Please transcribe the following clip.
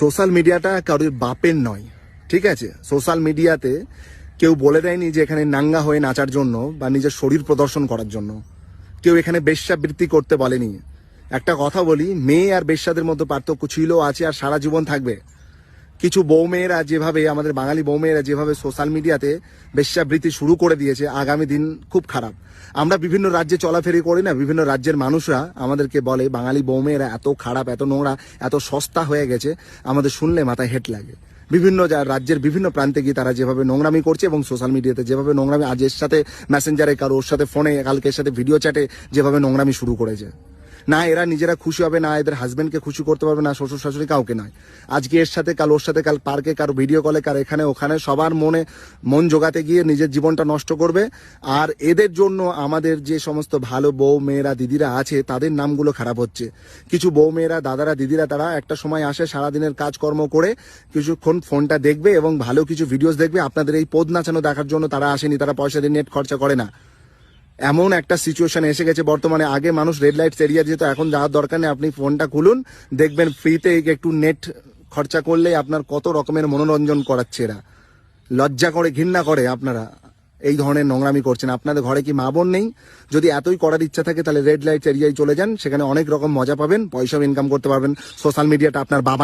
Social মিডিয়াটা কারোর বাপের নয়, ঠিক আছে? সোশ্যাল মিডিয়াতে কেউ বলে দেয়নি যে এখানে নাঙ্গা হয়ে নাচার জন্য বা নিজের শরীর প্রদর্শন করার জন্য। কেউ এখানে বেশ্যাবৃত্তি করতে বলেনি। একটা কথা বলি, মেয়ে আর বেশ্যাদের মধ্যে পার্থক্য ছিল, আছে আর সারা জীবন থাকবে। কিছু বৌমেয়েরা যেভাবে, আমাদের বাঙালি বৌমেয়েরা যেভাবে সোশ্যাল মিডিয়াতে বেশ্যাবৃত্তি শুরু করে দিয়েছে, আগামী দিন খুব খারাপ। আমরা বিভিন্ন রাজ্যে চলাফেরি করি না, বিভিন্ন রাজ্যের মানুষরা আমাদেরকে বলে, বাঙালি বৌমেয়েরা এত খারাপ, এত নোংরা, এত সস্তা হয়ে গেছে, আমাদের শুনলে মাথায় হেট লাগে। বিভিন্ন রাজ্যের বিভিন্ন প্রান্তে গিয়ে তারা যেভাবে নোংরামি করছে এবং সোশ্যাল মিডিয়াতে যেভাবে নোংরামি, আজ এর সাথে মেসেঞ্জারে কারও, ওর সাথে ফোনে কালকে সাথে ভিডিও চ্যাটে যেভাবে নোংরামি শুরু করেছে। না, এরা নিজেরা খুশি হবে, না এদের হাজবেন্ডকে খুশি করতে পারবে, না শ্বশুর শাশুড়ি কাউকে নয়। আজকে এর সাথে, কাল ওর সাথে, কাল পার্কে কারও ভিডিও কলে কার এখানে, ওখানে, সবার মনে, মন জোগাতে গিয়ে নিজের জীবনটা নষ্ট করবে। আর এদের জন্য আমাদের যে সমস্ত ভালো বউ, মেয়েরা, দিদিরা আছে, তাদের নামগুলো খারাপ হচ্ছে। কিছু বউ মেয়েরা, দাদারা, দিদিরা, তারা একটা সময় আসে, সারাদিনের কাজকর্ম করে, কিছুক্ষণ ফোনটা দেখবে এবং ভালো কিছু ভিডিওস দেখবে। আপনাদের এই পদ নাচানো দেখার জন্য তারা আসেনি, তারা পয়সা দিয়ে নেট খরচা করে না। এমন একটা সিচুয়েশন এসে গেছে, বর্তমানে আগে মানুষ রেড লাইটস এরিয়া যেত, এখন যাওয়ার দরকার নেই, আপনি ফোনটা খুলুন, দেখবেন ফ্রিতে একটু নেট খরচা করলে আপনার কত রকমের মনোরঞ্জন করাচ্ছে এরা। লজ্জা করে, ঘৃণা করে আপনারা এই ধরনের নোংরামি করছেন। আপনাদের ঘরে কি মা বোন নেই? যদি এতই করার ইচ্ছা থাকে, তাহলে রেড লাইটস এরিয়ায় চলে যান, সেখানে অনেক রকম মজা পাবেন পয়সা ইনকাম করতে পারবেন। সোশ্যাল মিডিয়াটা আপনার বাবার